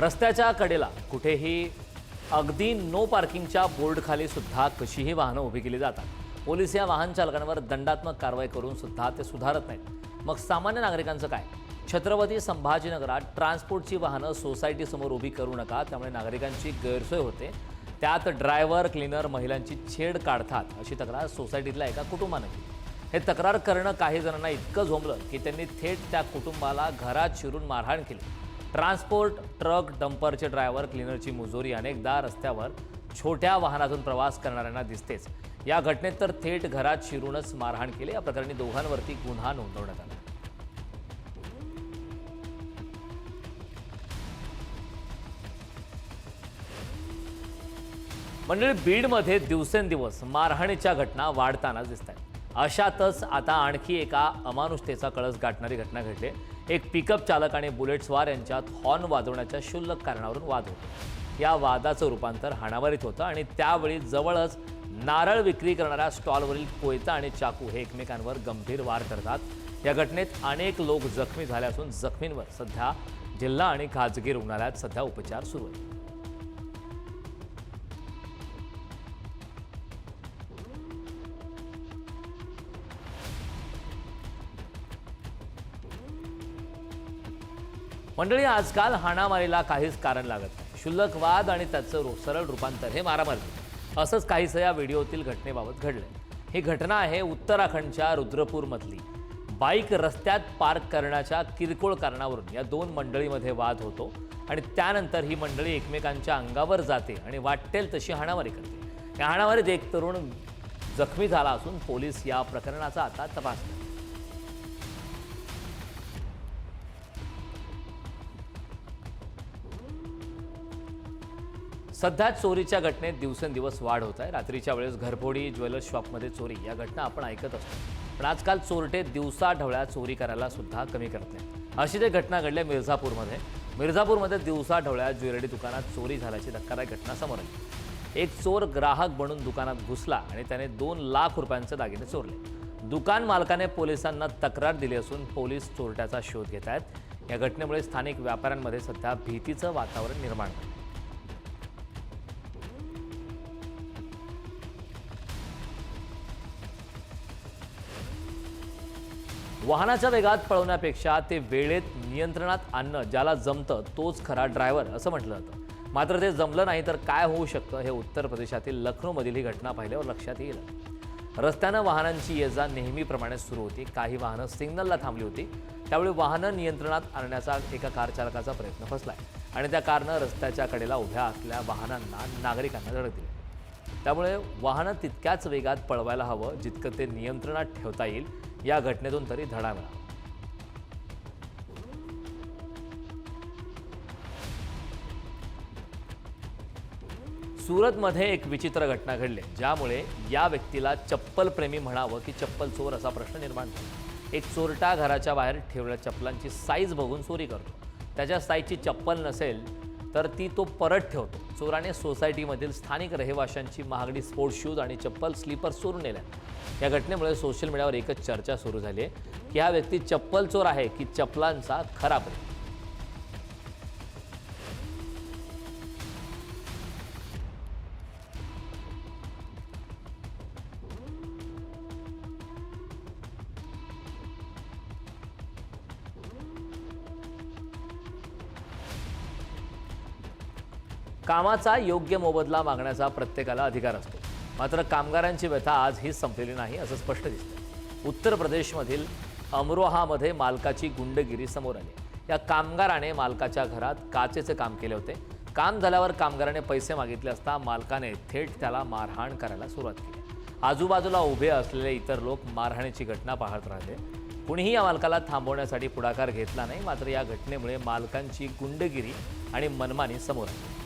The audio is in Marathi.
रस्त्याच्या कडेला कुठेही अगदी नो पार्किंगच्या बोर्डखाली सुद्धा कशीही वाहनं उभी केली जातात. पोलीस या वाहन चालकांवर दंडात्मक कारवाई करून सुद्धा ते सुधारत नाहीत. मग सामान्य नागरिकांचं काय? छत्रपती संभाजीनगरात ट्रान्सपोर्टची वाहनं सोसायटीसमोर उभी करू नका त्यामुळे नागरिकांची गैरसोय होते. त्यात ड्रायव्हर क्लीनर महिलांची छेड काढतात अशी तक्रार सोसायटीतल्या एका कुटुंबानं केली. हे तक्रार करणं काही जणांना इतकं झोंबलं की त्यांनी थेट त्या कुटुंबाला घरात शिरून मारहाण केली. ट्रान्सपोर्ट ट्रक डंपरचे ड्रायव्हर क्लिनरची मुजोरी अनेकदा रस्त्यावर छोट्या वाहनातून प्रवास करणाऱ्यांना दिसतेच. या घटनेत तर थेट घरात शिरूनच मारहाण केली. या प्रकरणी दोघांवरती गुन्हा नोंदवण्यात आला. मंडळी बीडमध्ये दिवसेंदिवस मारहाणीच्या घटना वाढतानाच दिसत आहेत अशातच आता आणखी एका अमानुषतेचा कळस गाठणारी घटना घडली एक पिकअप चालक आणि बुलेटस्वार यांच्यात हॉर्न वाजवण्याच्या क्षुल्लक कारणावरून वाद होतो. या वादाचं रूपांतर हाणामारीत होतं आणि त्यावेळी जवळच नारळ विक्री करणाऱ्या स्टॉलवरील कोयता आणि चाकू हे एकमेकांवर गंभीर वार करतात. या घटनेत अनेक लोक जखमी झाले असून जखमींवर सध्या जिल्हा आणि खाजगी रुग्णालयात सध्या उपचार सुरू आहेत. मंडळी आजकाल हाणामारीला काहीच कारण लागत नाही. क्षुल्लक वाद आणि त्याचं सरळ रूपांतर हे मारामारी. असंच काहीसं या व्हिडिओतील घटनेबाबत घडलं ही घटना आहे उत्तराखंडच्या रुद्रपूरमधली. बाईक रस्त्यात पार्क करण्याच्या किरकोळ कारणावरून या दोन मंडळीमध्ये वाद होतो आणि त्यानंतर ही मंडळी एकमेकांच्या अंगावर जाते आणि वाटेल तशी हाणामारी करते. या हाणामारीत एक तरुण जखमी झाला असून पोलीस या प्रकरणाचा आता तपास सध्या चोरीच्या घटनेत दिवसेंदिवस वाढ होत आहे. रात्रीच्या वेळेस घरफोडी ज्वेलर्स शॉपमध्ये चोरी या घटना आपण ऐकत असतो. पण आजकाल चोरटे दिवसा ढवळ्या चोरी करायला सुद्धा कमी करत नाहीत. अशी ते घटना घडल्या मिर्झापूरमध्ये मिर्झापूरमध्ये दिवसा ढवळ्या ज्वेलरी दुकानात चोरी झाल्याची धक्कादायक घटना समोर आली. एक चोर ग्राहक बनून दुकानात घुसला आणि त्याने दोन लाख रुपयांचे दागिने चोरले. दुकान मालकाने पोलिसांना तक्रार दिली असून पोलीस चोरट्याचा शोध घेत आहेत. या घटनेमुळे स्थानिक व्यापाऱ्यांमध्ये सध्या भीतीचं वातावरण निर्माण झालं वाहनाच्या वेगात पळवण्यापेक्षा ते वेळेत नियंत्रणात आणणं ज्याला जमतं तोच खरा ड्रायव्हर असं म्हटलं जातं. मात्र ते जमलं नाही तर काय होऊ शकतं हे उत्तर प्रदेशातील लखनौमधील ही घटना पाहिल्यावर लक्षात येईल. रस्त्यानं वाहनांची ये जा नेहमीप्रमाणे सुरू होती. काही वाहनं सिग्नलला थांबली होती. त्यामुळे वाहनं नियंत्रणात आणण्याचा एका कार चालकाचा प्रयत्न फसलाय. आणि त्या कारनं रस्त्याच्या कडेला उभ्या असलेल्या वाहनांना नागरिकांना धडक दिली. त्यामुळे वाहनं तितक्याच वेगात पळवायला हवं जितकं ते नियंत्रणात ठेवता येईल. या घटनेतून तरी धडा मिळावा. सुरतमध्ये एक विचित्र घटना घडली ज्यामुळे या व्यक्तीला चप्पल प्रेमी म्हणावं की चप्पल चोर असा प्रश्न निर्माण झाला. एक चोरटा घराच्या बाहेर ठेवलेल्या चप्पलांची साईज बघून चोरी करतो. त्याच्या साईजची चप्पल नसेल तर ती तो परत ठेवतो. चोराने सोसायटीमधील स्थानिक रहिवाशांची महागडी स्पोर्ट्स शूज आणि चप्पल स्लीपर चोरून नेल्या. या घटनेमुळे सोशल मीडियावर एकच चर्चा सुरू झाली आहे की हा व्यक्ती चप्पल चोर आहे की चप्पलांचा खरा प्रेमी कामाचा योग्य मोबदला मागण्याचा प्रत्येकाला अधिकार असतो. मात्र कामगारांची व्यथा आज हीच संपलेली नाही असं स्पष्ट दिसतं उत्तर प्रदेशमधील अमरोहामध्ये मालकाची गुंडगिरी समोर आली. या कामगाराने मालकाच्या घरात काचेचे काम केले होते. काम झाल्यावर कामगाराने पैसे मागितले असता मालकाने थेट त्याला मारहाण करायला सुरुवात केली. आजूबाजूला उभे असलेले इतर लोक मारहाणीची घटना पाहत राहिले. कुणीही या मालकाला थांबवण्यासाठी पुढाकार घेतला नाही मात्र या घटनेमुळे मालकांची गुंडगिरी आणि मनमानी समोर आली.